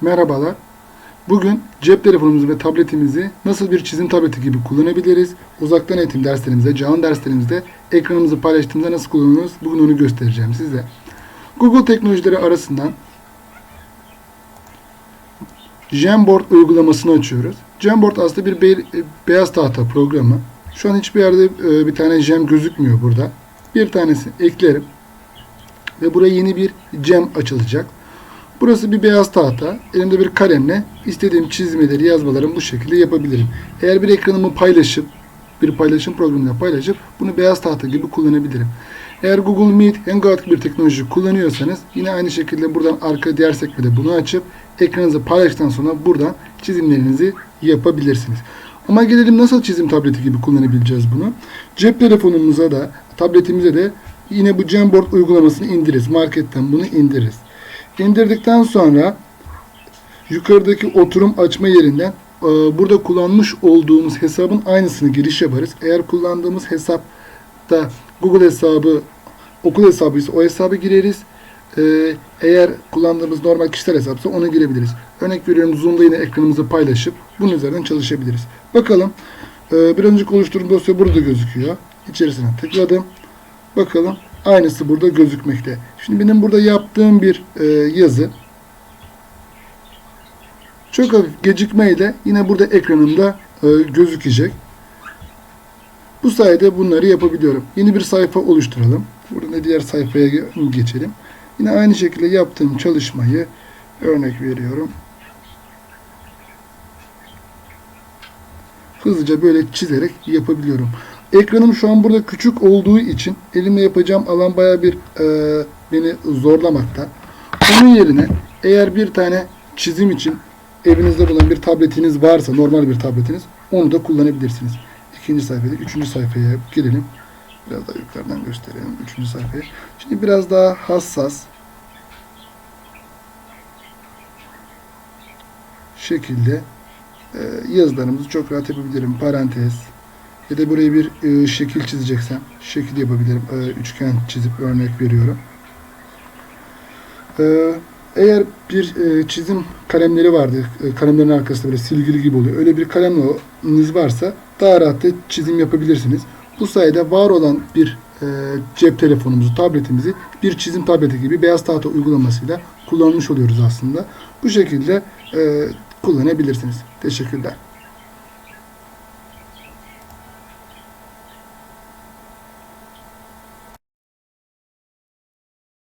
Merhabalar. Bugün cep telefonumuzu ve tabletimizi nasıl bir çizim tableti gibi kullanabiliriz? Uzaktan eğitim derslerimizde, canlı derslerimizde ekranımızı paylaştığımızda nasıl kullanıyoruz? Bugün onu göstereceğim size. Google teknolojileri arasından Jamboard uygulamasını açıyoruz. Jamboard aslında bir be- beyaz tahta programı. Şu an hiçbir yerde e, bir tane Jam gözükmüyor burada. Bir tanesi eklerim. Ve buraya yeni bir Jam açılacak. Burası bir beyaz tahta. Elimde bir kalemle istediğim çizmeleri, yazmalarımı bu şekilde yapabilirim. Eğer bir ekranımı paylaşıp, bir paylaşım programıyla paylaşıp bunu beyaz tahta gibi kullanabilirim. Eğer Google Meet, Hangout gibi bir teknoloji kullanıyorsanız yine aynı şekilde buradan arka diğer sekmede bunu açıp ekranınızı paylaştıktan sonra buradan çizimlerinizi yapabilirsiniz. Ama gelelim nasıl çizim tableti gibi kullanabileceğiz bunu. Cep telefonumuza da, tabletimize de yine bu Jamboard uygulamasını indiririz. Marketten bunu indiririz. İndirdikten sonra yukarıdaki oturum açma yerinden e, burada kullanmış olduğumuz hesabın aynısını giriş yaparız. Eğer kullandığımız hesapta Google hesabı, okul hesabı ise o hesabı gireriz. E, Eğer kullandığımız normal kişisel hesapsa onu girebiliriz. Örnek veriyorum Zoom'da yine ekranımızı paylaşıp bunun üzerinden çalışabiliriz. Bakalım. E, Bir önceki oluşturduğum dosya burada gözüküyor. İçerisine tıkladım. Bakalım aynısı burada gözükmekte. Şimdi benim burada yaptığım bir e, yazı çok hafif gecikmeyle yine burada ekranımda e, gözükecek. Bu sayede bunları yapabiliyorum. Yeni bir sayfa oluşturalım. Burada da diğer sayfaya ge- geçelim. Yine aynı şekilde yaptığım çalışmayı örnek veriyorum. Hızlıca böyle çizerek yapabiliyorum. Ekranım şu an burada küçük olduğu için elimle yapacağım alan baya bir e, beni zorlamakta. Onun yerine eğer bir tane çizim için evinizde bulunan bir tabletiniz varsa, normal bir tabletiniz, onu da kullanabilirsiniz. İkinci sayfada, üçüncü sayfaya girelim. Biraz daha yukarıdan gösterelim. Üçüncü sayfaya. Şimdi biraz daha hassas şekilde e, yazılarımızı çok rahat yapabilirim. Parantez ya da buraya bir e, şekil çizeceksem şekil yapabilirim. E, üçgen çizip örnek veriyorum. E, eğer bir e, çizim kalemleri vardı, e, kalemlerin arkasında böyle silgili gibi oluyor. Öyle bir kaleminiz varsa daha rahat da çizim yapabilirsiniz. Bu sayede var olan bir e, cep telefonumuzu, tabletimizi bir çizim tableti gibi beyaz tahta uygulamasıyla kullanmış oluyoruz aslında. Bu şekilde e, kullanabilirsiniz. Teşekkürler.